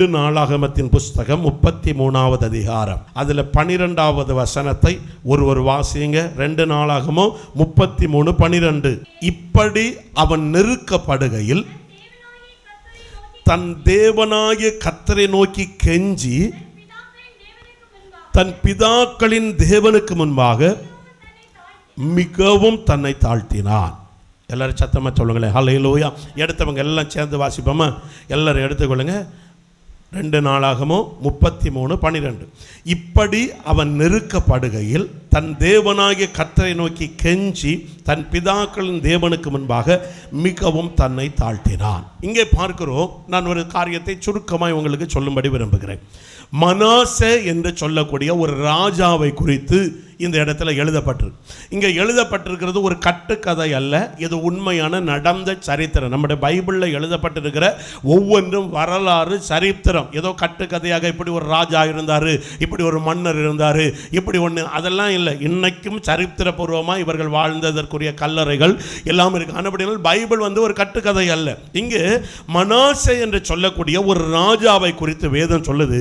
ரெண்டு நாளாகமத்தின் புஸ்தகம் முப்பத்தி மூணாவது அதிகாரம். அதுல பனிரெண்டாவது வசனத்தை ஒருவர் வாசிங்க. ரெண்டு நாளாகமோ முப்பத்தி மூணு பனிரெண்டு. இப்படி அவன் நெருக்கப்படுகையில் தன் தேவனாகிய கத்தரை நோக்கி கெஞ்சி தன் பிதாக்களின் தேவனுக்கு முன்பாக மிகவும் தன்னை தாழ்த்தினான். எல்லாரும் சத்தமாக சொல்லுங்களேன். ஹalleluya எடுத்தவங்க எல்லாம் சேர்ந்து வாசிப்போமா? எல்லாரும் எடுத்துக்கொள்ளுங்க. ரெண்டு நாளாகமோ முப்பத்தி மூணு பன்னிரெண்டு இப்படி அவன் நெருக்கப்படுகையில் தன் தேவனாகிய கத்தரை நோக்கி கெஞ்சி தன் பிதாக்களின் தேவனுக்கு முன்பாக மிகவும் தன்னை தாழ்த்தினான். இங்கே பார்க்கிறோம் நான் ஒரு காரியத்தை சுருக்கமாய் உங்களுக்கு சொல்லும்படி விரும்புகிறேன். மனாசே என்று சொல்லக்கூடிய ஒரு ராஜாவை குறித்து இந்த இடத்துல எழுதப்பட்டிருக்கு இங்கே எழுதப்பட்டிருக்கிறது ஒரு கட்டுக்கதை அல்ல இது உண்மையான நடந்த சரித்திரம். நம்முடைய பைபிளில் எழுதப்பட்டிருக்கிற ஒவ்வொன்றும் வரலாறு சரித்திரம். ஏதோ கட்டுக்கதையாக இப்படி ஒரு ராஜா இருந்தார் இப்படி ஒரு மன்னர் இருந்தார் இப்படி ஒன்று அதெல்லாம் இல்லை இன்னைக்கும் சரித்திரபூர்வமாக இவர்கள் வாழ்ந்ததற்குரிய கல்லறைகள் எல்லாம் இருக்கு. ஆனபடியால் பைபிள் வந்து ஒரு கட்டுக்கதை அல்ல. இங்கு மனாசை என்று சொல்லக்கூடிய ஒரு ராஜாவை குறித்து வேதம் சொல்லுது.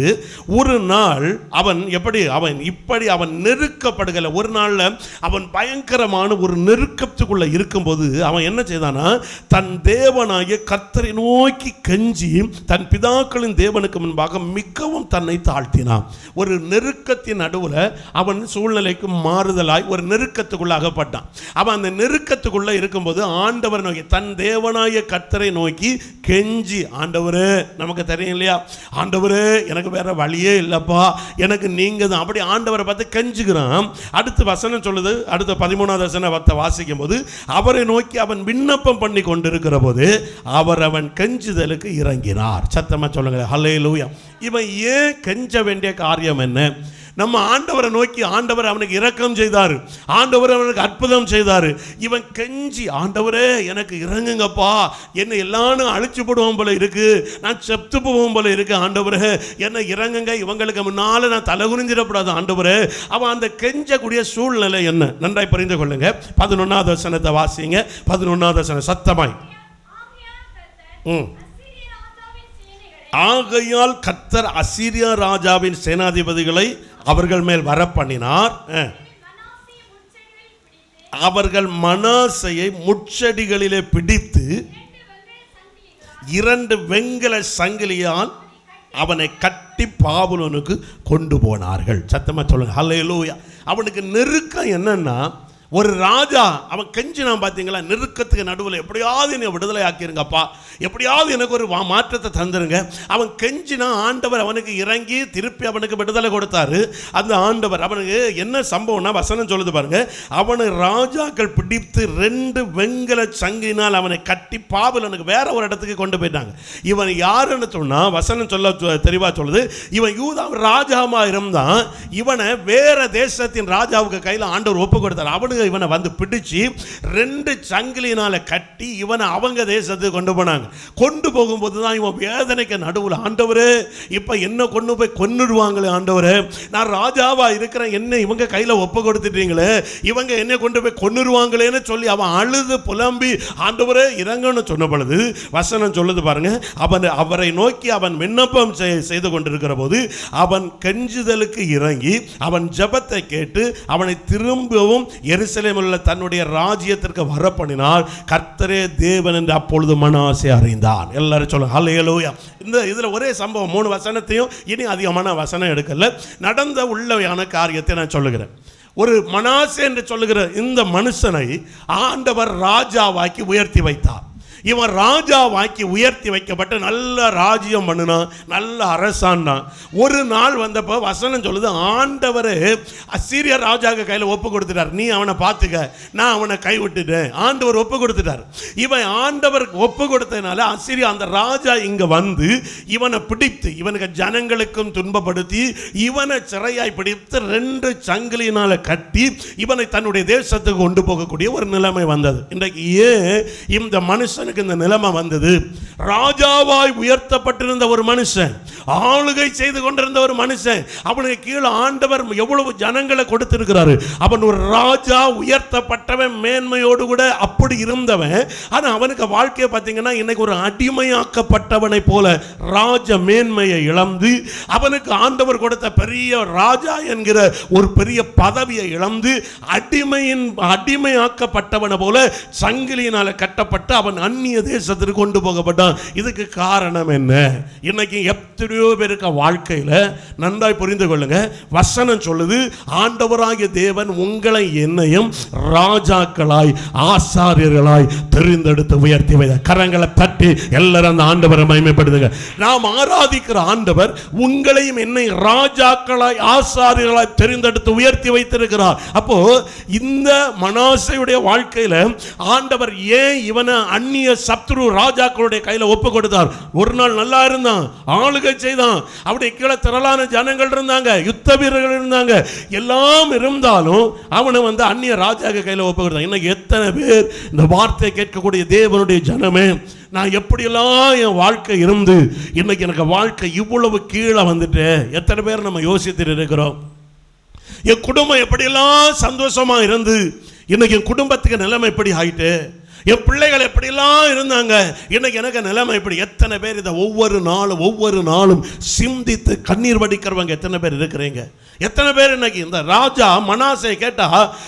ஒரு நாள் அவன் எப்படி அவன் இப்படி அவன் நெருக்கப்படுகிற ஒரு நாளில் அவன் பயங்கரமான ஒரு நெருக்கத்துக்குள்ளே இருக்கும்போது அவன் என்ன செய்தானா? தன் தேவனாகிய கத்தரை நோக்கி கெஞ்சி தன் பிதாக்களின் தேவனுக்கு முன்பாக மிகவும் தன்னை தாழ்த்தினான். ஒரு நெருக்கத்தின் நடுவில் அவன் சூழ்நிலைக்கு மாறுதலாய் ஒரு நெருக்கத்துக்குள்ள அகப்பட்டான். அவன் அந்த நெருக்கத்துக்குள்ள இருக்கும்போது ஆண்டவர் நோக்கி தன் தேவனாய கத்தரை நோக்கி கெஞ்சி ஆண்டவர் நமக்கு தெரியும் இல்லையா? ஆண்டவர் எனக்கு வேற வழியே இல்லைப்பா. எனக்கு நீங்க தான் அப்படி ஆண்டவரை பார்த்து கெஞ்சுக்கிறான் அடுத்து வசனம் சொல்லுது அடுத்த பதிமூணாவது வசனத்தை வாசிக்கும் போது அவரை நோக்கி அவன் விண்ணப்பம் பண்ணி கொண்டிருக்கிற போது அவர் அவன் கெஞ்சுதலுக்கு இறங்கினார். சத்தமா சொல்லுங்க ஹலே இவன் ஏன் கெஞ்ச வேண்டிய காரியம் என்ன? நம்ம ஆண்டவரை நோக்கி ஆண்டவர் அவனுக்கு இரக்கம் செய்தார். ஆண்டவர் அவனுக்கு அற்புதம் செய்தார். இவன் கெஞ்சி ஆண்டவரே எனக்கு இறங்குங்கப்பா. என்னை எல்லாரும் அழிச்சு போடுவோம் போல இருக்கு. நான் செத்து போவோம் போல இருக்கு ஆண்டவரே. என்னை இறங்குங்க. இவங்களுக்கு முன்னால நான் தலை குனிஞ்சிடக்கூடாது ஆண்டவரே. அவன் அந்த கெஞ்சக்கூடிய சூழ்நிலை என்ன? நன்றாய் புரிந்து கொள்ளுங்க. பதினொன்னாவது வசனத்தை வாசிங்க. பதினொன்னாவது வசனம். சத்தமாய். ம். ஆகையால் கத்தர் அசீரியா ராஜாவின் சேனாதிபதிகளை அவர்கள் மேல் வர பண்ணினார் அவர்கள் மனாசையை முச்செடிகளிலே பிடித்து இரண்டு வெங்கல சங்கிலியால் அவனை கட்டி பாபுலனுக்கு கொண்டு போனார்கள். சத்தமா சொல்லுங்க. ஹல்லேலூயா அவனுக்கு நெருக்கம் என்னன்னா ஒரு ராஜா அவன் கெஞ்சினான் பார்த்தீங்களா நெருக்கத்துக்கு நடுவில் எப்படியாவது என்னை விடுதலை ஆக்கிருங்கப்பா எப்படியாவது எனக்கு ஒரு வா- மாற்றத்தை தந்துருங்க. அவன் கெஞ்சினா ஆண்டவர் அவனுக்கு இறங்கி திருப்பி அவனுக்கு விடுதலை கொடுத்தாரு. அந்த ஆண்டவர் அவனுக்கு என்ன சம்பவம்னா வசனம் சொல்லுது பாருங்க. அவனை ராஜாக்கள் பிடித்து ரெண்டு வெங்கல சங்கினால் அவனை கட்டி பாபுலனுக்கு வேற ஒரு இடத்துக்கு கொண்டு போயிட்டாங்க. இவன் யாருன்னு சொன்னால் வசனம் சொல்ல தெளிவாக சொல்லுது. இவன் யூதாவின் ராஜாவாக இருந்தான் இவனை வேற தேசத்தின் ராஜாவுக்கு கையில் ஆண்டவர் ஒப்பு கொடுத்தார். அவனுக்கு இவனை வந்து பிடிச்சு ரெண்டு சங்கிலினால கட்டி இவனை அவங்க தேசத்துக்கு கொண்டு போனாங்க. கொண்டு போகும்போது தான் இவன் வேதனைக்கு நடுவில் ஆண்டவர் இப்போ என்ன கொண்டு போய் கொன்னுடுவாங்களே ஆண்டவர் நான் ராஜாவாக இருக்கிறேன் என்ன இவங்க கையில் ஒப்பு கொடுத்துட்டீங்களே இவங்க என்ன கொண்டு போய் கொன்னுடுவாங்களேன்னு சொல்லி அவன் அழுது புலம்பி ஆண்டவரே இறங்கன்னு சொன்ன பொழுது வசனம் சொல்லுது பாருங்க அவன் அவரை நோக்கி அவன் விண்ணப்பம் செய்து கொண்டிருக்கிற போது அவன் கெஞ்சுதலுக்கு இறங்கி அவன் ஜபத்தை கேட்டு அவனை திரும்பவும் எருசலேமில் உள்ள தன்னுடைய ராஜ்யத்திற்கு வரப்பண்ணினால் கர்த்தரே தேவன் என்று அப்பொழுது மனாசை அறிந்தான். எல்லாரும் சொல்லுங்க ஹalleluya. இந்த இதில் ஒரே சம்பவம் மூணு வசனத்தையும் இனி அதிகமான வசனம் எடுக்கல. நடந்த உள்ளவையான காரியத்தை நான் சொல்லுகிறேன். ஒரு மனாசே என்று சொல்லுகிற இந்த மனுஷனை ஆண்டவர் ராஜாவாக்கி உயர்த்தி வைத்தார். இவன் ராஜாவாக்கி உயர்த்தி வைக்கப்பட்ட நல்ல ராஜ்யம் பண்ணினான் நல்ல அரசாண்டான் ஒரு நாள் வந்தப்போ வசனம் சொல்லுது ஆண்டவர் அசீரிய ராஜாக்கு கையில் ஒப்பு கொடுத்துட்டார். நீ அவனை பார்த்துக்க. நான் அவனை கை விட்டுட்டேன் ஆண்டவர் ஒப்பு கொடுத்துட்டார். இவன் ஆண்டவருக்கு ஒப்பு கொடுத்ததுனால அசிரியா அந்த ராஜா இங்க வந்து இவனை பிடித்து இவனுக்கு ஜனங்களுக்கும் துன்பப்படுத்தி இவனை சிறையாய் பிடித்து ரெண்டு சங்கிலியினால் கட்டி இவனை தன்னுடைய தேசத்துக்கு கொண்டு போகக்கூடிய ஒரு நிலைமை வந்தது. இன்றைக்கு ஏன் இந்த மனுஷன் மனுஷனுக்கு இந்த நிலைமை வந்தது. ராஜாவாய் உயர்த்தப்பட்டிருந்த ஒரு மனுஷன் ஆளுகை செய்து கொண்டிருந்த ஒரு மனுஷன் அவனுக்கு கீழே ஆண்டவர் எவ்வளவு ஜனங்களை கொடுத்திருக்கிறாரு. அவன் ஒரு ராஜா உயர்த்தப்பட்டவன் மேன்மையோடு கூட அப்படி இருந்தவன். ஆனால் அவனுக்கு வாழ்க்கையை பார்த்தீங்கன்னா இன்னைக்கு ஒரு அடிமையாக்கப்பட்டவனை போல ராஜ மேன்மையை இழந்து அவனுக்கு ஆண்டவர் கொடுத்த பெரிய ராஜா என்கிற ஒரு பெரிய பதவியை இழந்து அடிமையின் அடிமையாக்கப்பட்டவனை போல சங்கிலியினால் கட்டப்பட்டு அவன் அந்நிய தேசத்திற்கு கொண்டு போகப்பட்டான். இதுக்கு காரணம் என்ன? இன்னைக்கு எத்தனையோ பேருக்கு வாழ்க்கையில் நன்றாய் புரிந்து கொள்ளுங்க. வசனம் சொல்லுது ஆண்டவராகிய தேவன் உங்களை என்னையும் ராஜாக்களாய் ஆசாரியர்களாய் தெரிந்தெடுத்து உயர்த்தி வைத்த. கரங்களை தட்டி எல்லாரும் அந்த ஆண்டவரை மயமைப்படுத்துங்க நாம் ஆராதிக்கிற ஆண்டவர் உங்களையும் என்னை ராஜாக்களாய் ஆசாரியர்களாய் தெரிந்தெடுத்து உயர்த்தி வைத்திருக்கிறார். அப்போ இந்த மனாசையுடைய வாழ்க்கையில் ஆண்டவர் ஏன் இவனை அந்நிய சத்ரு ராஜாக்களுடைய கையில் ஒப்பு கொடுத்தார். ஒரு நாள் நல்லா இருந்தான். ஆளுகை செய்தான். அவருடைய கீழே திரளான ஜனங்கள் இருந்தாங்க. யுத்த வீரர்கள் இருந்தாங்க. எல்லாம் இருந்தாலும் அவனை வந்து அந்நிய ராஜாக்கு கையில் ஒப்பு கொடுத்தான். இன்னைக்கு எத்தனை பேர் இந்த வார்த்தையை கேட்கக்கூடிய தேவனுடைய ஜனமே நான் எப்படியெல்லாம் என் வாழ்க்கை இருந்து இன்னைக்கு எனக்கு வாழ்க்கை இவ்வளவு கீழே வந்துட்டு எத்தனை பேர் நம்ம யோசித்துட்டு இருக்கிறோம்? என் குடும்பம் எப்படியெல்லாம் சந்தோஷமா இருந்து இன்னைக்கு என் குடும்பத்துக்கு நிலைமை எப்படி ஆயிட்டு என் பிள்ளைகள் எப்படிலாம் இருந்தாங்க? இன்னைக்கு எனக்கு நிலைமை இப்படி. எத்தனை பேர் இதை ஒவ்வொரு நாளும் ஒவ்வொரு நாளும் சிந்தித்து கண்ணீர் வடிக்கிறவங்க எத்தனை பேர் இருக்கிறீங்க? எத்தனை பேர் இன்னைக்கு இந்த ராஜா மனாசை கேட்டா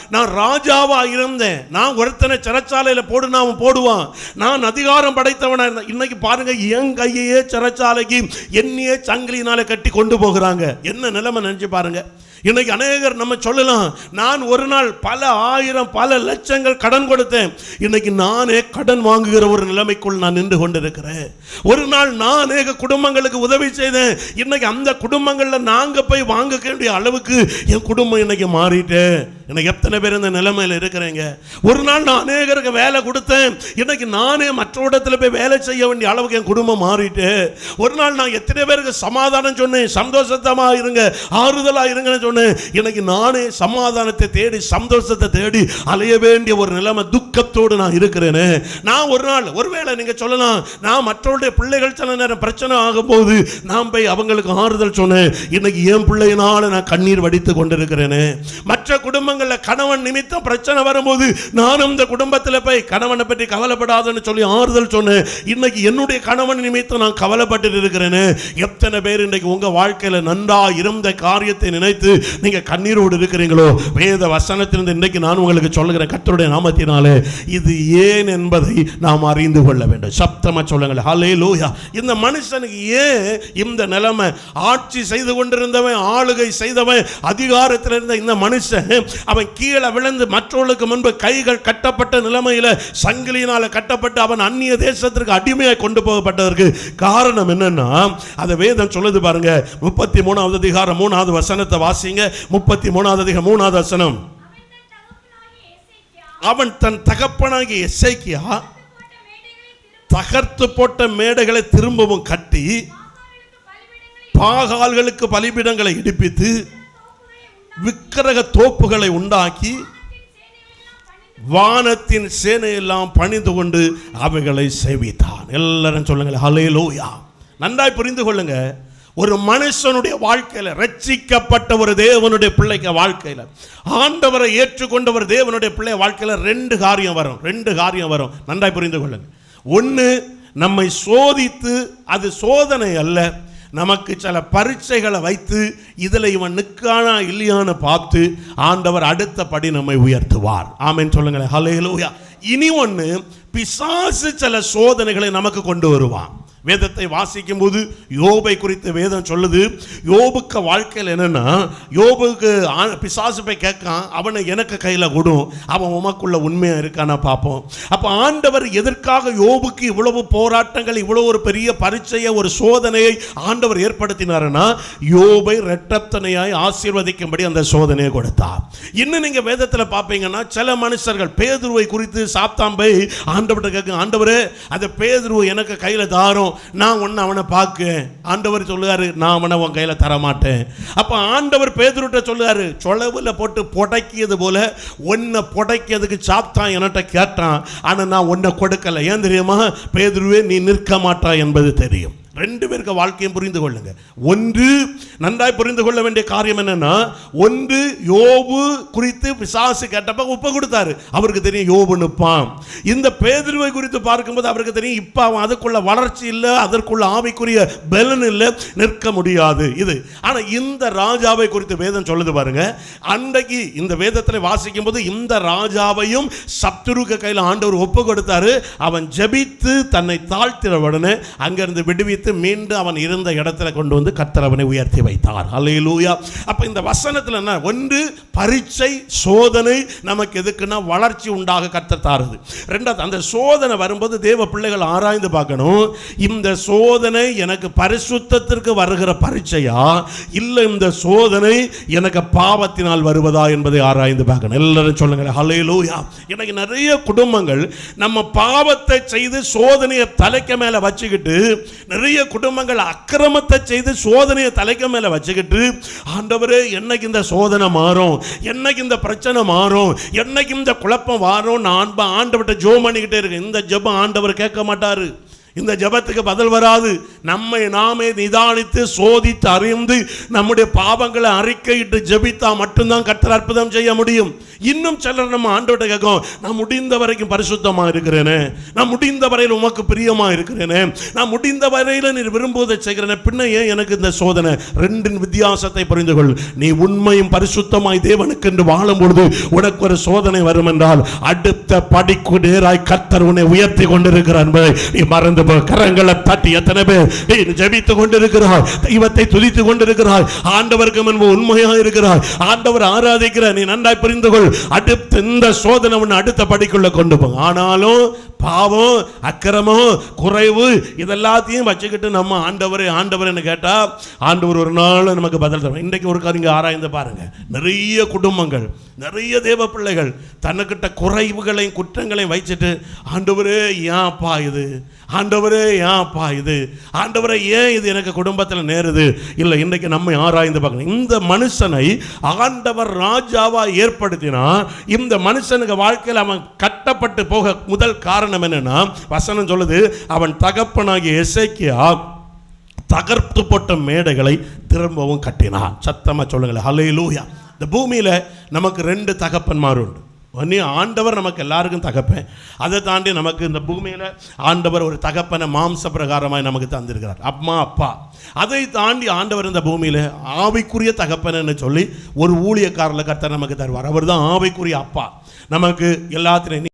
நான் ராஜாவா இருந்தேன். நான் ஒருத்தனை சிறைச்சாலையில் போடு அவன் போடுவான். நான் அதிகாரம் படைத்தவனா இருந்தேன். இன்னைக்கு பாருங்க என் கையையே சிறைச்சாலைக்கு என்னையே சங்கிலினால கட்டி கொண்டு போகிறாங்க. என்ன நிலைமை நினைச்சு பாருங்க. இன்னைக்கு அநேகர் நம்ம சொல்லலாம் நான் ஒரு நாள் பல ஆயிரம் பல லட்சங்கள் கடன் கொடுத்தேன். இன்னைக்கு நானே கடன் வாங்குகிற ஒரு நிலைமைக்குள் நான் நின்று கொண்டிருக்கிறேன். ஒரு நாள் நான் அநேக குடும்பங்களுக்கு உதவி செய்தேன். இன்னைக்கு அந்த குடும்பங்களில் நாங்கள் போய் வாங்க வேண்டிய அளவுக்கு என் குடும்பம் இன்னைக்கு மாறிட்டேன் இன்னைக்கு எத்தனை பேர் இந்த நிலைமையில் இருக்கிறீங்க? ஒரு நாள் நான் அநேகருக்கு வேலை கொடுத்தேன். இன்னைக்கு நானே மற்ற இடத்துல போய் வேலை செய்ய வேண்டிய அளவுக்கு என் குடும்பம் மாறிட்டு ஒரு நாள் நான் எத்தனை பேருக்கு சமாதானம் சொன்னேன்? சந்தோஷத்தமாக இருங்க ஆறுதலாக இருங்கன்னு சொன்னேன். இன்னைக்கு நானே சமாதானத்தை தேடி சந்தோஷத்தை தேடி அலைய வேண்டிய ஒரு நிலைமை துக்கத்தோடு நான் இருக்கிறேனே. நான் ஒரு நாள் ஒருவேளை நீங்கள் சொல்லலாம் நான் மற்றவருடைய பிள்ளைகள் சில நேரம் பிரச்சனை ஆகும்போது நான் போய் அவங்களுக்கு ஆறுதல் சொன்னேன். இன்னைக்கு என் பிள்ளையினால நான் கண்ணீர் வடித்து கொண்டிருக்கிறேனே. மற்ற குடும்பங்கள் குடும்பங்களில் கணவன் நிமித்தம் பிரச்சனை வரும்போது நானும் இந்த குடும்பத்தில் போய் கணவனை பற்றி கவலைப்படாதுன்னு சொல்லி ஆறுதல் சொன்னேன். இன்னைக்கு என்னுடைய கணவன் நிமித்தம் நான் கவலைப்பட்டு இருக்கிறேன்னு எத்தனை பேர் இன்னைக்கு உங்க வாழ்க்கையில நன்றா இருந்த காரியத்தை நினைத்து நீங்க கண்ணீரோடு இருக்கிறீங்களோ? வேத வசனத்திலிருந்து இன்றைக்கு நான் உங்களுக்கு சொல்லுகிறேன் கத்தருடைய நாமத்தினாலே. இது ஏன் என்பதை நாம் அறிந்து கொள்ள வேண்டும். சப்தமா சொல்லுங்கள் ஹலே லூயா இந்த மனுஷனுக்கு ஏன் இந்த நிலைமை? ஆட்சி செய்து கொண்டிருந்தவன் ஆளுகை செய்தவன் அதிகாரத்தில் இருந்த இந்த மனுஷன் அவன் கீழே விழுந்து மற்றவர்களுக்கு முன்பு கைகள் கட்டப்பட்ட நிலைமையில் சங்கிலியினால் கட்டப்பட்டு அவன் அந்நிய தேசத்திற்கு அடிமையாக கொண்டு போகப்பட்டதற்கு காரணம் என்னன்னா அதை வேதம் சொல்லுது பாருங்க. முப்பத்தி மூணாவது அதிகாரம் மூணாவது வசனத்தை வாசிங்க. முப்பத்தி மூணாவது அதிகாரம் மூணாவது வசனம். அவன் தன் தகப்பனாகி எசேக்கியா தகர்த்து போட்ட மேடைகளை திரும்பவும் கட்டி பாகால்களுக்கு பலிபீடங்களை இடிப்பித்து விக்கிரக தோப்புகளை உண்டாக்கி வானத்தின் சேனையெல்லாம் பணிந்து கொண்டு அவைகளை சேவித்தான். எல்லாரும் சொல்லுங்கள் ஹலே லோயா நன்றாய் புரிந்து கொள்ளுங்க. ஒரு மனுஷனுடைய வாழ்க்கையில ரட்சிக்கப்பட்ட ஒரு தேவனுடைய பிள்ளைக்கு வாழ்க்கையில ஆண்டவரை ஏற்றுக்கொண்ட ஒரு தேவனுடைய பிள்ளை வாழ்க்கையில ரெண்டு காரியம் வரும் ரெண்டு காரியம் வரும். நன்றாய் புரிந்து கொள்ளுங்க. ஒன்று நம்மை சோதித்து அது சோதனை அல்ல. நமக்கு சில பரீட்சைகளை வைத்து இதில் இவன் நிற்கானா இல்லையான்னு பார்த்து ஆண்டவர் அடுத்த படி நம்மை உயர்த்துவார். ஆமேன்னு சொல்லுங்களேன். ஹலேலூயா இனி ஒன்று பிசாசு சில சோதனைகளை நமக்கு கொண்டு வருவான். வேதத்தை வாசிக்கும் போது யோபை குறித்து வேதம் சொல்லுது. யோபுக்கு வாழ்க்கையில் என்னென்னா யோபுக்கு ஆ- பிசாசு போய் கேட்கான் அவனை எனக்கு கையில் கொடும் அவன் உமக்குள்ள உண்மையாக இருக்கானா பார்ப்போம். அப்போ ஆண்டவர் எதற்காக யோபுக்கு இவ்வளவு போராட்டங்கள் இவ்வளோ ஒரு பெரிய பரீட்சையை ஒரு சோதனையை ஆண்டவர் ஏற்படுத்தினாருன்னா யோபை ரெட்டத்தனையாய் ஆசீர்வதிக்கும்படி அந்த சோதனையை கொடுத்தார் இன்னும் நீங்கள் வேதத்தில் பார்ப்பீங்கன்னா சில மனுஷர்கள் பேதுருவை குறித்து சாப்தாம்பை ஆண்டவர்கிட்ட கேட்க ஆண்டவர் அந்த பேதுருவை எனக்கு கையில் தாரும் நான் ஒன்று அவனை பார்க்க ஆண்டவர் சொல்லுவாரு நான் அவனை உன் கையில் தர மாட்டேன் அப்போ ஆண்டவர் பேதுருட்ட சொல்லுவாரு சொலவில் போட்டு புடைக்கியது போல ஒன்றை புடைக்கிறதுக்கு சாப்பிட்டான் என்கிட்ட கேட்டான். ஆனால் நான் ஒன்றை கொடுக்கலை. ஏன் தெரியுமா? பேதுருவே நீ நிற்க மாட்டா என்பது தெரியும். ரெண்டு பேருக்கு வாழ்க்கையும் புரிந்து கொள்ளுங்க. ஒன்று நன்றாய் புரிந்து கொள்ள வேண்டிய காரியம் என்னன்னா ஒன்று யோபு குறித்து பிசாசு கேட்டப்ப ஒப்பு கொடுத்தாரு. அவருக்கு தெரியும் யோபு நிற்பான் இந்த பேதிருவை குறித்து பார்க்கும்போது அவருக்கு தெரியும் இப்ப அவன் அதுக்குள்ள வளர்ச்சி இல்லை அதற்குள்ள ஆவிக்குரிய பலன் இல்லை நிற்க முடியாது. இது. ஆனா இந்த ராஜாவை குறித்து வேதம் சொல்லுது பாருங்க. அன்றைக்கு இந்த வேதத்தில் வாசிக்கும் போது இந்த ராஜாவையும் சத்துருக்க கையில் ஆண்டவர் ஒப்பு கொடுத்தாரு. அவன் ஜெபித்து தன்னை தாழ்த்தின உடனே அங்கிருந்து பிடித்து மீண்டும் அவன் இருந்த இடத்துல கொண்டு வந்து கர்த்தர் அவனை உயர்த்தி வைத்தார். அல்லேலூயா அப்போ இந்த வசனத்தில் என்ன? ஒன்று பரீட்சை சோதனை நமக்கு எதுக்குன்னா வளர்ச்சி உண்டாக கர்த்தர் தாருது. ரெண்டாவது அந்த சோதனை வரும்போது தேவ பிள்ளைகள் ஆராய்ந்து பார்க்கணும். இந்த சோதனை எனக்கு பரிசுத்தத்திற்கு வருகிற பரீட்சையா? இல்லை இந்த சோதனை எனக்கு பாவத்தினால் வருவதா என்பதை ஆராய்ந்து பார்க்கணும். எல்லாரும் சொல்லுங்க ஹalleluya எனக்கு நிறைய குடும்பங்கள் நம்ம பாவத்தை செய்து சோதனையை தலைக்க மேல வச்சுக்கிட்டு நிறைய குடும்பங்கள் அக்கிரமத்தை செய்து சோதனையை தலைக்க மேல வச்சுக்கிட்டு ஆண்டவரே என்னைக்கு இந்த சோதனை மாறும்? என்னைக்கு இந்த பிரச்சனை மாறும்? என்னைக்கு இந்த குழப்பம் மாறும் நான் ஆண்டவர்கிட்ட ஜோம் பண்ணிக்கிட்டே இருக்கேன். இந்த ஜெபம் ஆண்டவர் கேட்க மாட்டாரு. இந்த ஜெபத்துக்கு பதில் வராது. நம்மை நாமே நிதானித்து சோதித்து அறிந்து நம்முடைய பாவங்களை அறிக்கையிட்டு ஜெபித்தா மட்டும்தான் கர்த்தர் அற்புதம் செய்ய முடியும். இன்னும் சிலர் நம்ம ஆண்டோட்ட கேட்கும் நான் முடிந்த வரைக்கும் பரிசுத்தமா இருக்கிறேனே? நான் முடிந்த வரையில் உமக்கு பிரியமா இருக்கிறேனே? நான் முடிந்த வரையில் நீ விரும்புவதை செய்கிறேனே? பின்ன ஏன் எனக்கு இந்த சோதனை? ரெண்டின் வித்தியாசத்தை புரிந்து கொள். நீ உண்மையும் பரிசுத்தமாய் தேவனுக்கு என்று வாழும் பொழுது உனக்கு ஒரு சோதனை வரும் என்றால் அடுத்த படிக்கு நேராய் கத்தர் உன்னை உயர்த்தி கொண்டிருக்கிறார் என்பதை நீ மறந்து போ கரங்களை தட்டி எத்தனை பேர் நீ கொண்டிருக்கிறாய்? தெய்வத்தை துதித்துக் கொண்டிருக்கிறாய். ஆண்டவருக்கு முன்பு உண்மையாக இருக்கிறாய். ஆண்டவர் ஆராதிக்கிறார். நீ நன்றாய் புரிந்து கொள். அடுத்த இந்த சோதனை உன்னை அடுத்த படிக்குள்ள கொண்டு போ. ஆனாலும் பாவம் அக்கிரமம் குறைவு இதெல்லாத்தையும் வச்சுக்கிட்டு நம்ம ஆண்டவரே ஆண்டவர்னு கேட்டால் ஆண்டவர் ஒரு நாள் நமக்கு பதில் தரும் இன்றைக்கு ஒரு காரியம் ஆராய்ந்து பாருங்க. நிறைய குடும்பங்கள் நிறைய தேவ பிள்ளைகள் தன்னுக்கிட்ட குறைவுகளையும் குற்றங்களையும் வச்சுட்டு ஆண்டவரே ஏன்ப்பா இது? ஆண்டவரே ஆண்டவரே ஏன்ப்பா இது? ஆண்டவரே ஏன் இது எனக்கு குடும்பத்தில் நேருது? இல்லை இன்றைக்கு நம்ம ஆராய்ந்து பார்க்கணும். இந்த மனுஷனை ஆண்டவர் ராஜாவா ஏற்படுத்தினா இந்த மனுஷனுக்கு வாழ்க்கையில் அவன் கட்டப்பட்டு போக முதல் காரணம் என்னென்னா வசனம் சொல்லுது அவன் தகப்பனாகிய இசைக்கியா தகர்த்து போட்ட மேடைகளை திரும்பவும் கட்டினான். சத்தமா சொல்லுங்களேன். ஹalleluya இந்த பூமியில நமக்கு ரெண்டு தகப்பன்மார் உண்டு. ஒன்று ஆண்டவர் நமக்கு எல்லாருக்கும் தகப்பன். அதை தாண்டி நமக்கு இந்த பூமியில் ஆண்டவர் ஒரு தகப்பனை மாம்ச பிரகாரமாக நமக்கு தந்திருக்கிறார். அம்மா அப்பா. அதை தாண்டி ஆண்டவர் இந்த பூமியில் ஆவிக்குரிய தகப்பன்னு சொல்லி ஒரு ஊழியக்காரில் கர்த்தர் நமக்கு தருவார். அவர் தான் ஆவிக்குரிய அப்பா. நமக்கு எல்லாத்திலையும்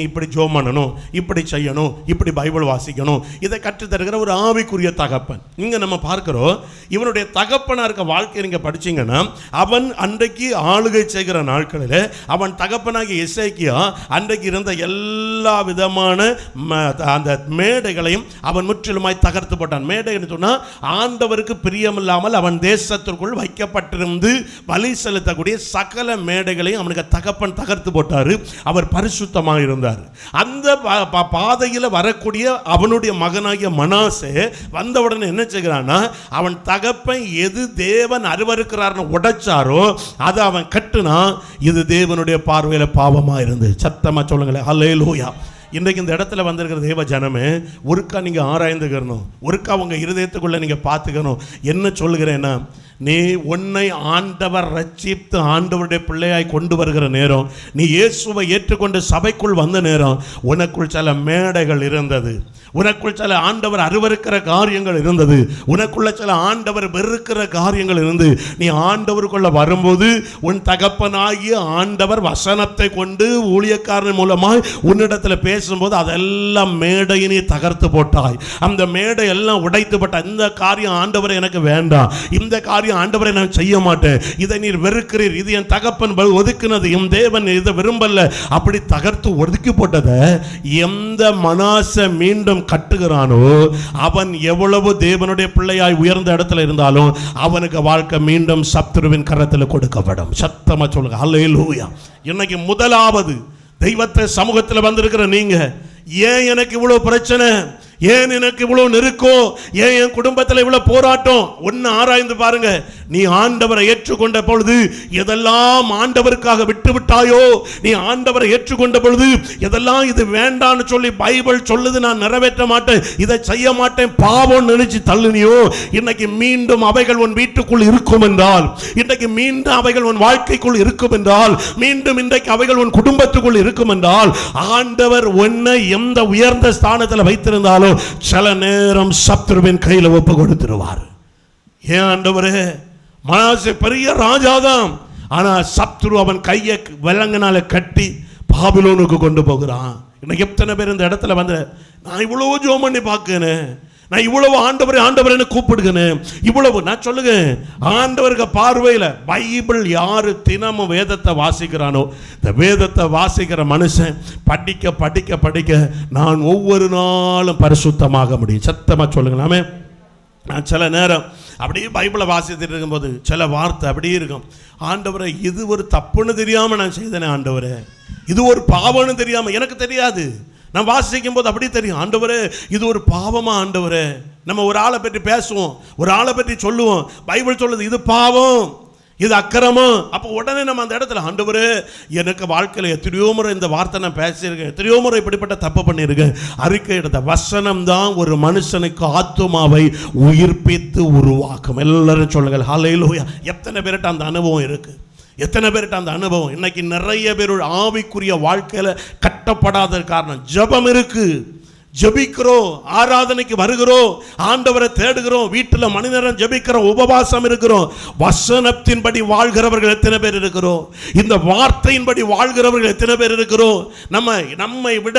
இப்படி ஜோம் பண்ணணும் இப்படி செய்யணும் இப்படி பைபிள் வாசிக்கணும். இதை கற்றுத்தருகிற ஒரு ஆவிக்குரிய தகப்பன். இங்கே நம்ம பார்க்குறோம் இவனுடைய தகப்பனாக இருக்க வாழ்க்கையை நீங்கள் படிச்சிங்கன்னா அவன் அன்றைக்கு ஆளுகை செய்கிற நாட்களில் அவன் தகப்பனாகிய இசைக்கியா அன்றைக்கு இருந்த எல்லா விதமான ம- அந்த மேடைகளையும் அவன் முற்றிலுமாய் தகர்த்து போட்டான். மேடைன்னு சொன்னால் ஆண்டவருக்கு பிரியமில்லாமல் அவன் தேசத்திற்குள் வைக்கப்பட்டிருந்து வழி செலுத்தக்கூடிய சகல மேடைகளையும் அவனுக்கு தகப்பன் தகர்த்து போட்டார். அவர் பரிசுத்தமாக இருந்தார் அந்த பா- பா- வரக்கூடிய அவனுடைய மகனாகிய மனாசே வந்த உடனே என்ன செய்கிறான்னா அவன் தகப்பன் எது தேவன் அருவருக்கிறார்னு உடைச்சாரோ அதை அவன் கட்டுனா இது தேவனுடைய பார்வையில் பாவமாக இருந்து சத்தமாக சொல்லுங்களேன். ஹல்லேலூயா இன்றைக்கு இந்த இடத்துல வந்திருக்கிற தேவ ஜனமே ஒருக்கா நீங்கள் ஆராய்ந்துக்கணும். ஒருக்கா உங்கள் இருதயத்துக்குள்ளே நீங்கள் பார்த்துக்கணும். என்ன சொல்லுகிறேன்னா நீ உன்னை ஆண்டவர் ரட்சித்து ஆண்டவருடைய பிள்ளையாய் கொண்டு வருகிற நேரம் நீ இயேசுவை ஏற்றுக்கொண்டு சபைக்குள் வந்த நேரம் உனக்குள் சில மேடைகள் இருந்தது. உனக்குள் சில ஆண்டவர் அருவருக்கிற காரியங்கள் இருந்தது. உனக்குள்ள சில ஆண்டவர் வெறுக்கிற காரியங்கள் இருந்து நீ ஆண்டவருக்குள்ள வரும்போது உன் தகப்பனாகிய ஆண்டவர் வசனத்தை கொண்டு ஊழியக்காரன் மூலமாய் உன்னிடத்தில் பேசும்போது அதெல்லாம் மேடையை நீ தகர்த்து போட்டாய். அந்த மேடை எல்லாம் உடைத்து இந்த காரியம் ஆண்டவர் எனக்கு வேண்டாம். இந்த காரியம் ஆண்டவரை நான் செய்ய மாட்டேன். இதை நீர் வெறுக்கிறீர். இது என் தகப்பன் ப- ஒதுக்குனது. என் தேவன் இதை விரும்பல. அப்படி தகர்த்து ஒதுக்கி போட்டதை எந்த மனாச மீண்டும் கட்டுகிறானோ அவன் எவ்வளவு தேவனுடைய பிள்ளையாய் உயர்ந்த இடத்துல இருந்தாலும் அவனுக்கு வாழ்க்கை மீண்டும் சத்துருவின் கரத்தில் கொடுக்கப்படும் சத்தமா சொல்லுங்க. ஹல்லேலூயா இன்னைக்கு முதலாவது தெய்வத்தை சமூகத்தில் வந்திருக்கிற நீங்க ஏன் எனக்கு இவ்வளவு பிரச்சனை? ஏன் எனக்கு இவ்வளவு நெருக்கம்? ஏன் என் குடும்பத்தில் இவ்வளவு போராட்டம்? ஒன்னு ஆராய்ந்து பாருங்க. நீ ஆண்டவரை ஏற்றுக்கொண்ட பொழுது எதெல்லாம் ஆண்டவருக்காக விட்டுவிட்டாயோ நீ ஆண்டவரை ஏற்றுக்கொண்ட பொழுது எதெல்லாம் இது வேண்டான்னு சொல்லி பைபிள் சொல்லுது நான் நிறைவேற்ற மாட்டேன் இதை செய்ய மாட்டேன் பாவம் நினைச்சு தள்ளுனியோ? இன்னைக்கு மீண்டும் அவைகள் உன் வீட்டுக்குள் இருக்கும் என்றால் இன்றைக்கு மீண்டும் அவைகள் உன் வாழ்க்கைக்குள் இருக்கும் என்றால் மீண்டும் இன்றைக்கு அவைகள் உன் குடும்பத்துக்குள் இருக்கும் என்றால் ஆண்டவர் உன்னை எந்த உயர்ந்த ஸ்தானத்தில் வைத்திருந்தாலும் சில நேரம் சத்ருவின் கையில் ஒப்பு கொடுத்துருவார். ஏன் ஆண்டவரே? மனாசே பெரிய ராஜாதான் ஆனால் சத்ரு அவன் கையை விலங்கினால கட்டி பாபிலோனுக்கு கொண்டு போகிறான். இன்னைக்கு எத்தனை பேர் இந்த இடத்துல வந்து நான் இவ்வளவு ஜோம் பண்ணி பார்க்கணும் நான் இவ்வளவு ஆண்டவரை ஆண்டவரேன்னு கூப்பிடுகிறேன். இவ்வளவு நான் சொல்லுங்க ஆண்டவருக்கு பார்வையில் பைபிள் யாரு தினமும் வேதத்தை வாசிக்கிறானோ இந்த வேதத்தை வாசிக்கிற மனுஷன் படிக்க படிக்க படிக்க நான் ஒவ்வொரு நாளும் பரிசுத்தமாக முடியும். சத்தமாக சொல்லுங்களாமே நான் சில நேரம் அப்படியே பைபிளை வாசித்துட்டு இருக்கும்போது சில வார்த்தை அப்படியே இருக்கும். ஆண்டவரை இது ஒரு தப்புன்னு தெரியாமல் நான் செய்தேனே ஆண்டவரே. இது ஒரு பாவம்னு தெரியாமல் எனக்கு தெரியாது. நான் வாசிக்கும் போது அப்படியே தெரியும். ஆண்டவரே இது ஒரு பாவமா ஆண்டவரே. நம்ம ஒரு ஆளை பற்றி பேசுவோம் ஒரு ஆளை பற்றி சொல்லுவோம். பைபிள் சொல்லுது இது பாவம். இது அக்கிரமம். அப்போ உடனே நம்ம அந்த இடத்துல ஆண்டவர் எனக்கு வாழ்க்கையில் எத்தனையோ முறை இந்த வார்த்தை நான் பேசியிருக்கேன். எத்தனையோ முறை இப்படிப்பட்ட தப்பு பண்ணியிருக்கேன். அறிக்கை எடுத்த வசனம் தான் ஒரு மனுஷனுக்கு ஆத்மாவை உயிர்ப்பித்து உருவாக்கும். எல்லாரும் சொல்லுங்கள் ஹலையிலோயா எத்தனை பேர்கிட்ட அந்த அனுபவம் இருக்குது எத்தனை பேர்கிட்ட அந்த அனுபவம்? இன்னைக்கு நிறைய பேரோட ஆவிக்குரிய வாழ்க்கையில் கட்டப்படாத காரணம் ஜெபம் இருக்குது ஜபிக்கிறோம் ஆராதனைக்கு வருகிறோம் ஆண்டவரை தேடுகிறோம் வீட்டில் மணி நேரம் ஜெபிக்கிறோம் உபவாசம் இருக்கிறோம் வசனத்தின்படி வாழ்கிறவர்கள் எத்தனை பேர் இருக்கிறோம்? இந்த வார்த்தையின்படி வாழ்கிறவர்கள் எத்தனை பேர் இருக்கிறோம்? நம்ம நம்மை விட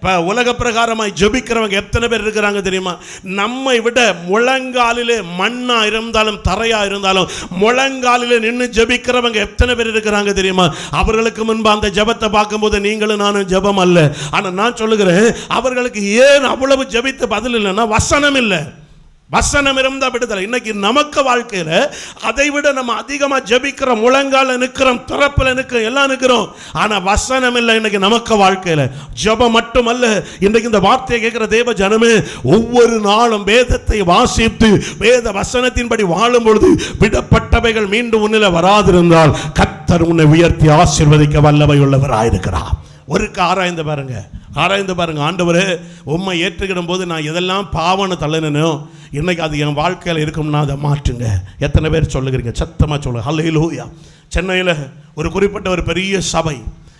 ப- உலக பிரகாரமாய் ஜெபிக்கிறவங்க எத்தனை பேர் இருக்கிறாங்க தெரியுமா? நம்மை விட முழங்காலிலே மண்ணா இருந்தாலும் தரையா இருந்தாலும் முழங்காலிலே நின்று ஜெபிக்கிறவங்க எத்தனை பேர் இருக்கிறாங்க தெரியுமா? அவர்களுக்கு முன்பு அந்த ஜெபத்தை பார்க்கும்போது நீங்களும் நானும் ஜெபம் அல்ல. ஆனால் நான் சொல்லுகிறேன் அவர்களுக்கு ஏன் அவ்வளவு ஜபித்து பதில் இல்லைன்னா வசனம் இல்லை. வசனம் இருந்தா விடுதலை. இன்னைக்கு நமக்கு வாழ்க்கையில அதை விட நம்ம அதிகமா ஜபிக்கிறோம் முழங்கால நிக்கிறோம் திறப்பில் நிற்கிறோம் எல்லாம் நிக்கிறோம் ஆனா வசனம் இல்லை இன்னைக்கு நமக்கு வாழ்க்கையில. ஜெபம் மட்டுமல்ல இன்னைக்கு இந்த வார்த்தையை கேட்குற தேவ ஜனமே ஒவ்வொரு நாளும் வேதத்தை வாசித்து வேத வசனத்தின்படி வாழும் பொழுது விடப்பட்டவைகள் மீண்டும் உன்னில வராதிருந்தால் கத்தர் உன்னை உயர்த்தி ஆசிர்வதிக்க வல்லவை உள்ளவராயிருக்கிறார் ஒருக்கு ஆராய்ந்து பாருங்க. ஆராய்ந்து பாருங்க ஆண்டவர் உம்மை ஏற்றுக்கிடும் போது நான் எதெல்லாம் பாவனை தள்ளினோ இன்னைக்கு அது என் வாழ்க்கையில் இருக்கும்னா அதை மாற்றுங்க. எத்தனை பேர் சொல்லுகிறீங்க? சத்தமாக சொல்லுங்க. ஹல்லேலூயா சென்னையில் ஒரு குறிப்பிட்ட ஒரு பெரிய சபை.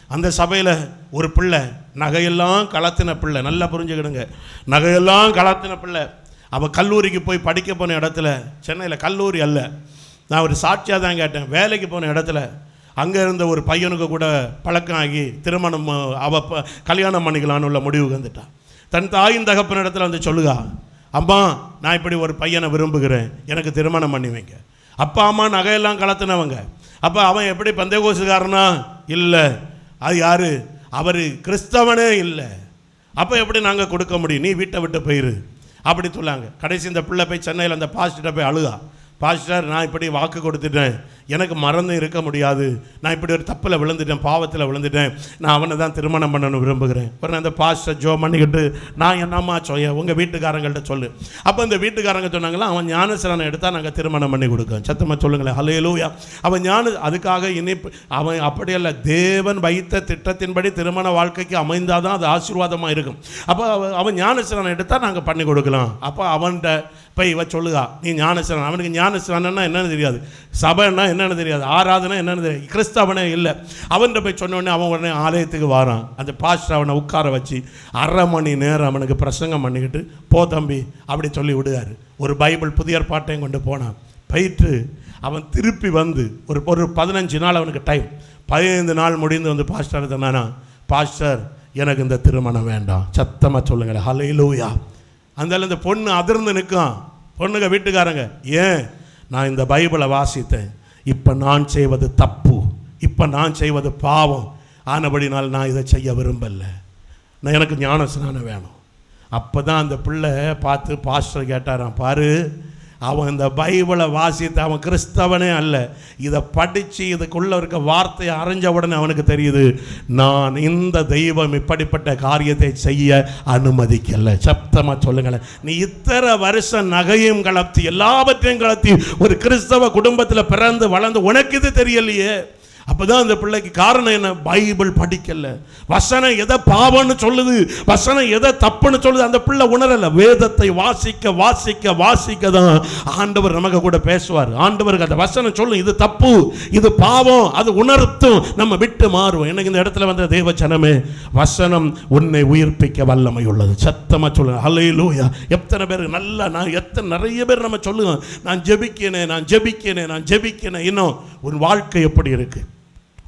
அந்த சபையில் ஒரு பிள்ளை நகையெல்லாம் கலத்தின பிள்ளை. நல்லா புரிஞ்சுக்கிடுங்க. நகையெல்லாம் கலத்தின பிள்ளை. அவள் கல்லூரிக்கு போய் படிக்க போன இடத்துல சென்னையில் கல்லூரி அல்ல. நான் ஒரு சாட்சியாக தான் கேட்டேன். வேலைக்கு போன இடத்துல அங்கே இருந்த ஒரு பையனுக்கு கூட பழக்கம் ஆகி திருமணம் அவ கல்யாணம் பண்ணிக்கலான்னு உள்ள முடிவுக்கு வந்துட்டான். தன் தாயின் தகப்பன இடத்துல வந்து சொல்லுகா அம்மா நான் இப்படி ஒரு பையனை விரும்புகிறேன். எனக்கு திருமணம் பண்ணி வைங்க. அப்பா அம்மா நகையெல்லாம் கலத்துனவங்க. அப்போ அவன் எப்படி பந்தயகோசுக்காரனா? இல்லை. அது யார்? அவர் கிறிஸ்தவனே இல்லை. அப்போ எப்படி நாங்கள் கொடுக்க முடியும்? நீ வீட்டை விட்டு போயிரு. அப்படி சொல்லாங்க கடைசி இந்த பிள்ளை போய் சென்னையில் அந்த பாஸ்டர்கிட்ட போய் அழுகா. பாஸ்டர் நான் இப்படி வாக்கு கொடுத்துட்டேன். எனக்கு மறந்து இருக்க முடியாது. நான் இப்படி ஒரு தப்பில் விழுந்துட்டேன் பாவத்தில் விழுந்துட்டேன். நான் அவனை தான் திருமணம் பண்ணணும் விரும்புகிறேன். அப்புறம் அந்த பாஸ்டர் ஜோ பண்ணிக்கிட்டு நான் என்னம்மா சொல்ல உங்கள் வீட்டுக்காரங்கள்ட்ட சொல்லு. அப்போ இந்த வீட்டுக்காரங்க சொன்னாங்களா அவன் ஞானசரனை எடுத்தால் நாங்கள் திருமணம் பண்ணி கொடுக்கோம் சத்தமாக சொல்லுங்களேன். ஹலையலூயா அவன் ஞான அதுக்காக இனிப்பு அவன் அப்படியல்ல தேவன் வைத்த திட்டத்தின்படி திருமண வாழ்க்கைக்கு அமைந்தால் தான் அது ஆசீர்வாதமாக இருக்கும். அப்போ அவ- அவன் ஞானசரனை எடுத்தால் நாங்கள் பண்ணி கொடுக்கலாம். அப்போ அவன்கிட்ட போய் இவ சொல்லுதா நீ ஞானசரன் அவனுக்கு ஞானசரன்னா என்னென்னு தெரியாது. சபைன்னா என்னென்னு தெரியாது. ஆராதனை என்னென்னு தெரியாது. கிறிஸ்தவனே இல்லை. அவன்கிட்ட போய் சொன்ன உடனே அவன் உடனே ஆலயத்துக்கு வரான். அந்த பாஸ்டர் அவனை உட்கார வச்சு அரை மணி நேரம் அவனுக்கு பிரசங்கம் பண்ணிக்கிட்டு போ தம்பி அப்படி சொல்லி விடுவார் ஒரு பைபிள் புதிய பாட்டையும் கொண்டு போனான். போயிட்டு அவன் திருப்பி வந்து ஒரு ஒரு பதினஞ்சு நாள் அவனுக்கு டைம் பதினைந்து நாள் முடிந்து வந்து பாஸ்டர் தானா பாஸ்டர் எனக்கு இந்த திருமணம் வேண்டாம். சத்தமாக சொல்லுங்களேன். ஹலையிலூயா அந்த இந்த பொண்ணு அதிர்ந்து நிற்கும். பொண்ணுங்க வீட்டுக்காரங்க ஏன்? நான் இந்த பைபிளை வாசித்தேன். இப்போ நான் செய்வது தப்பு. இப்போ நான் செய்வது பாவம். ஆனபடினால் நான் இதை செய்ய விரும்பல. நான் எனக்கு ஞான ஸ்நானம் வேணும். அப்போ தான் அந்த பிள்ளை பார்த்து பாஸ்டர் கேட்டாராம் பாரு அவன் இந்த பைபிளை வாசித்து அவன் கிறிஸ்தவனே அல்ல. இதை படித்து இதுக்குள்ளே இருக்க வார்த்தையை அறிஞ்ச உடனே அவனுக்கு தெரியுது நான் இந்த தெய்வம் இப்படிப்பட்ட காரியத்தை செய்ய அனுமதிக்கலை. சப்தமாக சொல்லுங்களேன். நீ இத்தனை வருஷம் நகையும் கலத்தி எல்லாவற்றையும் கலத்தி ஒரு கிறிஸ்தவ குடும்பத்தில் பிறந்து வளர்ந்து உனக்கு இது தெரியலையே? அப்பதான் அந்த பிள்ளைக்கு காரணம் என்ன? பைபிள் படிக்கல. வசனம் எதை பாவம்னு சொல்லுது? வசனம் எதை தப்புன்னு சொல்லுது? அந்த பிள்ளை உணரல. வேதத்தை வாசிக்க வாசிக்க வாசிக்க தான் ஆண்டவர் நமக்கு கூட பேசுவார். ஆண்டவருக்கு அந்த வசனம் சொல்லும் இது தப்பு இது பாவம் அது உணர்த்தும். நம்ம விட்டு மாறுவோம். எனக்கு இந்த இடத்துல வந்த தேவ ஜனமே வசனம் உன்னை உயிர்ப்பிக்க வல்லமை உள்ளது. சத்தமா சொல்லுங்க. அலையிலூயா எத்தனை பேர் நல்லா நான் எத்தனை நிறைய பேர் நம்ம சொல்லுவோம். நான் ஜெபிக்கிறேன் நான் ஜெபிக்கிறேன் நான் ஜெபிக்கிறேன். இன்னும் உன் வாழ்க்கை எப்படி இருக்குது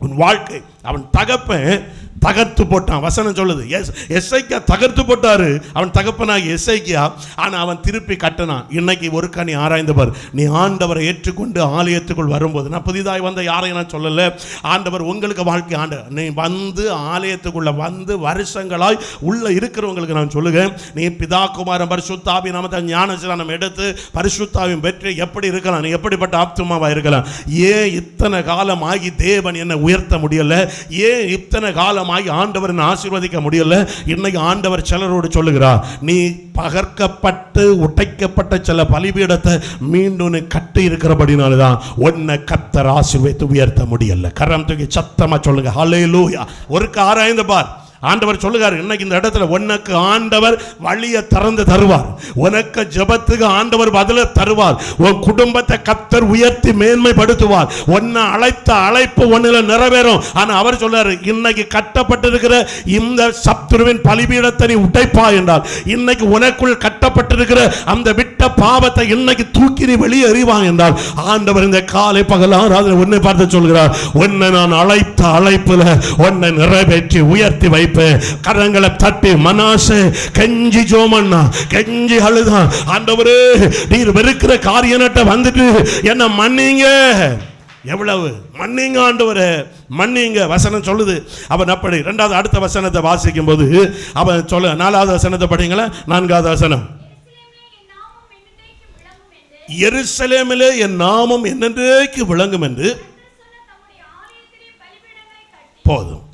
உன் வாழ்க்கை அவன் தகப்பன் தகர்த்து போட்டான். வசனம் சொல்லுது. எஸ் எஸ்ஐக்கியா தகர்த்து போட்டாரு. அவன் தகப்பனாகி எஸ்ஐக்கியா. ஆனால் அவன் திருப்பி கட்டினான். இன்னைக்கு ஒரு கனி ஆராய்ந்து பார் நீ ஆண்டவரை ஏற்றுக்கொண்டு ஆலயத்துக்குள் வரும்போது நான் புதிதாக வந்த யாரையும் நான் சொல்லலை. ஆண்டவர் உங்களுக்கு வாழ்க்கை ஆண்டு நீ வந்து ஆலயத்துக்குள்ள வந்து வருஷங்களாய் உள்ள இருக்கிறவங்களுக்கு நான் சொல்லுகிறேன் நீ பிதா குமாரன் பரிசுத்தாவி நாமத்தை ஞானஸ்நானம் எடுத்து பரிசுத்தாவின் பெற்று எப்படி இருக்கலாம்? நீ எப்படிப்பட்ட ஆப்துமாவாக இருக்கலாம்? ஏன் இத்தனை காலம் ஆகி தேவன் என்னை உயர்த்த முடியல? ஏன் இத்தனை காலம் ஆகி ஆண்டவர் ஆசீர்வதிக்க முடியல? இன்னைக்கு ஆண்டவர் சிலரோடு சொல்லுகிறார் நீ பகர்க்கப்பட்டு உடைக்கப்பட்ட சில பலிபீடத்தை மீண்டும் கட்டி இருக்கிறபடினால தான் உன்னை கத்தர் ஆசீர்வதித்து உயர்த்த முடியல. கரம் தூக்கி சத்தமா சொல்லுங்க. ஹலே லூயா ஒரு ஆராய்ந்து பார். ஆண்டவர் சொல்லுகார் இன்னைக்கு இந்த இடத்துல உனக்கு ஆண்டவர் வழியை திறந்து தருவார். உனக்கு ஜெபத்துக்கு ஆண்டவர் பதில தருவார். உன் குடும்பத்தை கத்தர் உயர்த்தி மேன்மைப்படுத்துவார். உன்னை அழைத்த அழைப்பு ஒன்றில் நிறைவேறும். ஆனால் அவர் சொல்றாரு இன்னைக்கு கட்டப்பட்டிருக்கிற இந்த சத்துருவின் பலிபீடத்தை நீ உடைப்பா என்றால் இன்னைக்கு உனக்குள் கட்டப்பட்டிருக்கிற அந்த விட்ட பாவத்தை இன்னைக்கு தூக்கி நீ வெளியே எறிவான் என்றால் ஆண்டவர் இந்த காலை பகல் ஆராதனை உன்னை பார்த்து சொல்கிறார் உன்னை நான் அழைத்த அழைப்புல உன்னை நிறைவேற்றி உயர்த்தி வைப்பேன் கரங்களை தட்டி மனாசே கெஞ்சி ஜோமண்ணா கெஞ்சி அழுதான் ஆண்டவரே நீர் வெறுக்கிற காரியனட்ட வந்துட்டு என்ன மன்னிங்க. எவ்வளவு? மன்னிங்க ஆண்டவரே. மன்னிங்க. வசனம் சொல்லுது. அவன் அப்படி ரெண்டாவது அடுத்த வசனத்தை வாசிக்கும் போது அவன் சொல்ல நாலாவது வசனத்தை படிங்களேன். நான்காவது வசனம். எருசலேமிலே என் நாமம் என்னென்றைக்கு விளங்கும் என்று? போதும்.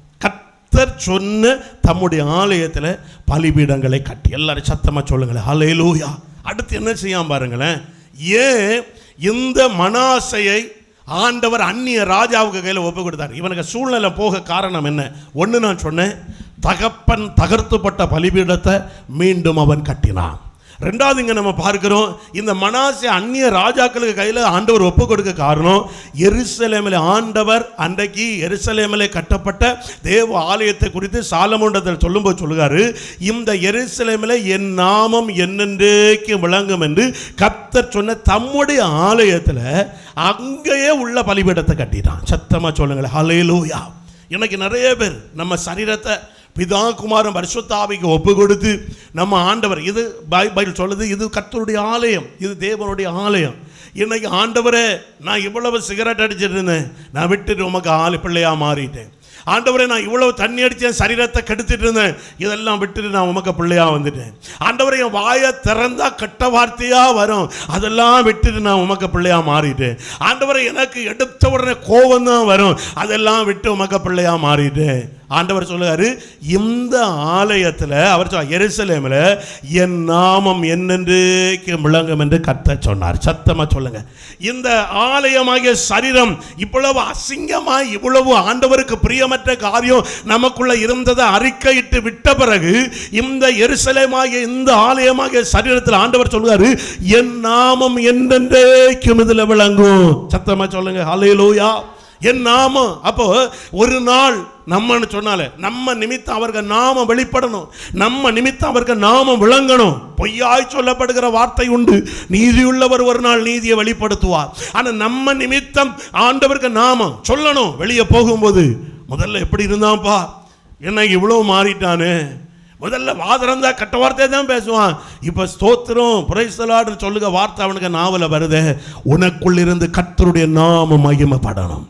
சொன்ன தம்முடைய ஆலயத்தில் பலிபீடங்களை கட்டி. எல்லாரும் சத்தமாக சொல்லுங்களேன். ஹalleluya. அடுத்து என்ன செய்யாம பாருங்களேன். ஏன் இந்த மனாசையை ஆண்டவர் அந்நிய ராஜாவுக்கு கையில் ஒப்பு கொடுத்தார். இவனுக்கு சூழ்நிலை போக காரணம் என்ன? ஒன்று நான் சொன்னேன். தகப்பன் தகர்த்துப்பட்ட பலிபீடத்தை மீண்டும் அவன் கட்டினான். ரெண்டாவது இங்கே நம்ம பார்க்கிறோம் இந்த மனாசே அந்நிய ராஜாக்களுக்கு கையில் ஆண்டவர் ஒப்பு கொடுக்க காரணம் எருசலேமில் ஆண்டவர் அன்றைக்கு எருசலேமில் கட்டப்பட்ட தேவ ஆலயத்தை குறித்து சாலமோண்டத்தில் சொல்லும்போது சொல்லுகாரு இந்த எருசலேமில் என் நாமம் என்னென்றைக்கு விளங்கும் என்று கத்தர் சொன்ன தம்முடைய ஆலயத்தில் அங்கேயே உள்ள பலிபீடத்தை கட்டிட்டான். சத்தமாக சொல்லுங்களேன். ஹalleluya. இன்னைக்கு நிறைய பேர் நம்ம சரீரத்தை பிதா குமாரம் பரிசுத்தாவிக்கு ஒப்பு கொடுத்து நம்ம ஆண்டவர் இது பைபிள் சொல்லுது இது கத்தருடைய ஆலயம் இது தேவனுடைய ஆலயம். இன்னைக்கு ஆண்டவரே நான் இவ்வளவு சிகரெட் அடிச்சிட்டு இருந்தேன் நான் விட்டுட்டு உமக்கு ஆலை பிள்ளையாக மாறிட்டேன். ஆண்டவரே நான் இவ்வளவு தண்ணி அடித்தேன் சரீரத்தை கெடுத்துட்டு இருந்தேன் இதெல்லாம் விட்டுட்டு நான் உமக்கு பிள்ளையாக வந்துட்டேன். ஆண்டவரே என் வாயை திறந்தா கெட்ட வார்த்தையாக வரும். அதெல்லாம் விட்டுட்டு நான் உமக்கு பிள்ளையாக மாறிட்டேன். ஆண்டவரை எனக்கு எடுத்த உடனே கோபம் தான் வரும். அதெல்லாம் விட்டு உமக்கு பிள்ளையாக மாறிட்டேன். ஆண்டவர் சொல்லுவாரு இந்த ஆலயத்தில் அவர் சொல்ல எருசலேமில் என் நாமம் என்னென்று விளங்கும் என்று கத்த சொன்னார். சத்தமாக சொல்லுங்க. இந்த ஆலயமாகிய சரீரம் இவ்வளவு அசிங்கமாக இவ்வளவு ஆண்டவருக்கு பிரியமற்ற காரியம் நமக்குள்ள இருந்ததை அறிக்கையிட்டு விட்ட பிறகு இந்த எருசலேமாகிய இந்த ஆலயமாகிய சரீரத்தில் ஆண்டவர் சொல்லுவாரு என் நாமம் என்னென்றேக்கும் இதில் விளங்கும். சத்தமா சொல்லுங்க. லோயா என் நாமம் அப்போ ஒரு நாள் நம்மன்னு சொன்னாலே நம்ம நிமித்தம் அவர்கள் நாமம் வெளிப்படணும். நம்ம நிமித்தம் அவர்கள் நாமம் விளங்கணும். பொய்யாய் சொல்லப்படுகிற வார்த்தை உண்டு. நீதியுள்ளவர் ஒரு நாள் நீதியை வெளிப்படுத்துவார். ஆனால் நம்ம நிமித்தம் ஆண்டவருக்கு நாமம் சொல்லணும். வெளியே போகும்போது முதல்ல எப்படி இருந்தான்ப்பா என்ன இவ்வளோ மாறிட்டானே? முதல்ல வாதரந்தா கட்ட வார்த்தையை தான் பேசுவான். இப்போ ஸ்தோத்திரம் புரைசலாடு சொல்லுங்க வார்த்தை அவனுக்கு நாவல வருதே. உனக்குள் இருந்து கர்த்தருடைய நாம மகிமைப்படணும்.